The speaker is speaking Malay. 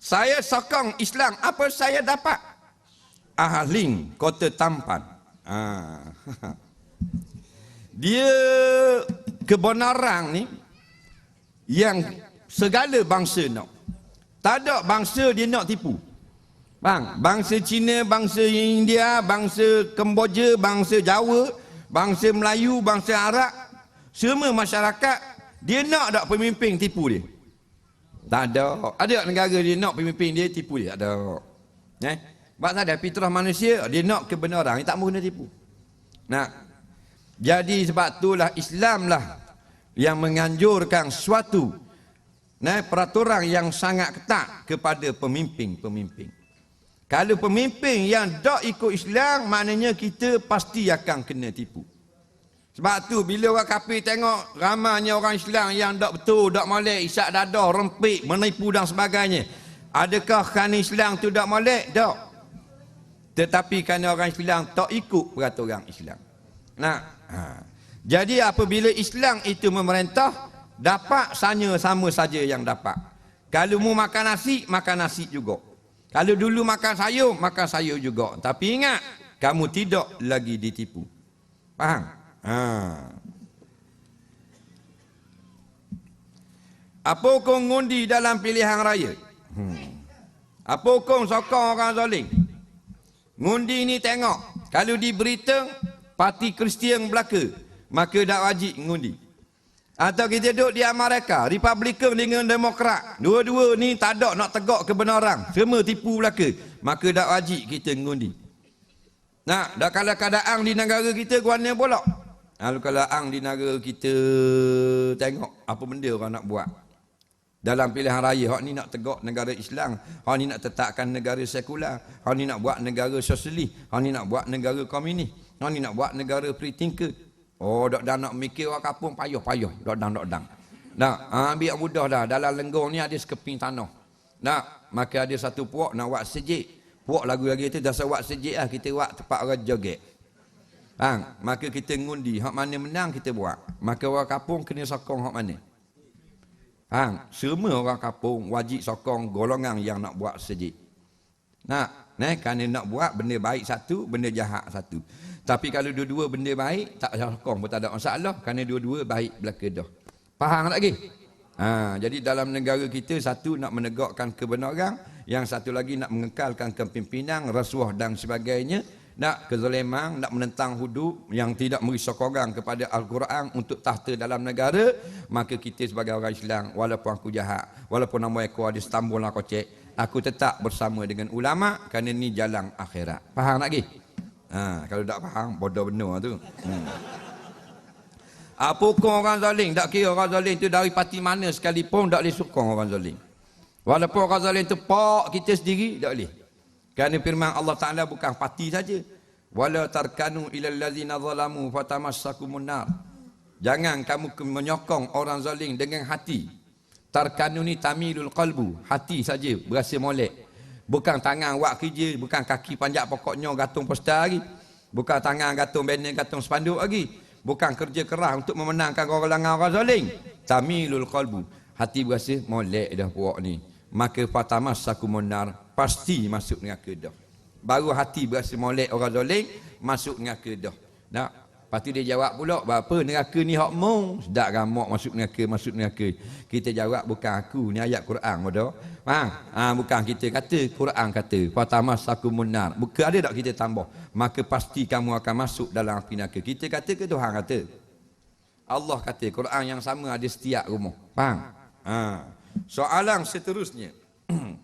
Saya sokong Islam. Apa saya dapat? Ahling kota Tampan. Ha. Dia kebenaran ni yang segala bangsa nak. Tak ada bangsa dia nak tipu. Bang, bangsa Cina, bangsa India, bangsa Kemboja, bangsa Jawa, bangsa Melayu, bangsa Arab, semua masyarakat dia nak tak pemimpin tipu dia? Tak ada. Ada negara dia nak pemimpin dia tipu dia? Tak ada. Eh? Sebab ada fitrah manusia, dia nak kebenaran, dia tak mahu kena tipu. Nah. Jadi sebab itulah Islam lah yang menganjurkan suatu nah, peraturan yang sangat ketat kepada pemimpin-pemimpin. Kalau pemimpin yang tak ikut Islam, maknanya kita pasti akan kena tipu. Sebab tu bila orang kafir tengok ramanya orang Islam yang tak betul, tak molek, isyak dadah, rempik, menipu dan sebagainya. Adakah kerana Islam tu tak molek? Tak. Tetapi kerana orang Islam tak ikut peraturan Islam. Nah, ha. Jadi apabila Islam itu memerintah, dapat sanya sama saja yang dapat. Kalau mu makan nasi, makan nasi juga. Kalau dulu makan sayur, makan sayur juga. Tapi ingat, kamu tidak lagi ditipu. Faham? Apa hukum ngundi dalam pilihan raya? Hmm. Apa hukum sokong orang zalim? Ngundi ni tengok. Kalau di berita, parti Kristian belaka, maka tak wajib ngundi. Atau kita duduk di Amerika, Republikan dengan Demokrat. Dua-dua ni tak ada nak tegak kebenaran. Semua tipu belaka. Maka tak wajib kita ngundi. Nah, dah kalau keadaan di negara kita, guana pula. Kalau keadaan di negara kita, tengok apa benda orang nak buat. Dalam pilihan raya, hak ni nak tegak negara Islam. Hak ni nak tetapkan negara sekular. Hak ni nak buat negara sosialis. Hak ni nak buat negara komunis. Hak ni nak buat negara free thinker. Oh, dok dah nak mikir orang kampung payah-payah. Dok dang dok dang. Nah, ha, biar mudah dah. Dalam lenggong ni ada sekeping tanah. Nah, maka ada satu puak nak buat sejik. Puak lagu lagi tu dah buat sejik lah. Kita buat tempat orang joget. Bang, maka kita ngundi. Hak mana menang kita buat. Maka orang kampung kena sokong hak mana. Hang, semua orang kampung wajib sokong golongan yang nak buat sejik. Nah, nah, kerana nak buat benda baik satu, benda jahat satu. Tapi kalau dua-dua benda baik, tak sokong pun tak ada masalah. Kerana dua-dua baik belaka dah. Faham tak lagi? Ha, jadi dalam negara kita, satu nak menegakkan kebenaran, yang satu lagi nak mengekalkan kepimpinan, rasuah dan sebagainya nak kezaliman, nak menentang hudud yang tidak beri sokongan kepada Al-Quran untuk tahta dalam negara, maka kita sebagai orang Islam, walaupun aku jahat, walaupun nama aku ada setambul lah kocek, aku tetap bersama dengan ulama kerana ni jalan akhirat. Faham tak lagi? Ha, kalau tak faham, bodoh benar tu. Hmm. Apa hukum orang zalim? Tak kira orang zalim tu dari parti mana sekalipun, tak boleh sokong orang zalim. Walaupun orang zalim tu pak kita sendiri, tak boleh. Kerana firman Allah Ta'ala bukan parti saja. Wala tarkanu ilal ladzina zalamu fatamassakumun nar. Jangan kamu menyokong orang zalim dengan hati. Tarkanu ni tamilul qalbu, hati saja berasa molek. Bukan tangan buat kerja, bukan kaki panjat pokoknya gantung poster lagi. Bukan tangan gantung banner, gantung spanduk lagi. Bukan kerja keras untuk memenangkan orang orang zalim. Tamilul qalbu, hati berasa molek dah puak ni. Maka fatamassakumun nar, pasti masuk neraka dah. Baru hati berasa molek orang zalim masuk neraka dah. Nak Lepas tu dia jawab pula, apa neraka ni hak mu? Sedak ramak masuk neraka, masuk neraka. Kita jawab, bukan aku, ni ayat Quran. Bodoh. Ha? ha? bukan kita kata, Quran kata. Fatamas aku munar. Bukan ada tak kita tambah. Maka pasti kamu akan masuk dalam api neraka. Kita kata ke Tuhan kata? Allah kata, Quran yang sama ada setiap rumah. Faham? Ha. Soalan seterusnya.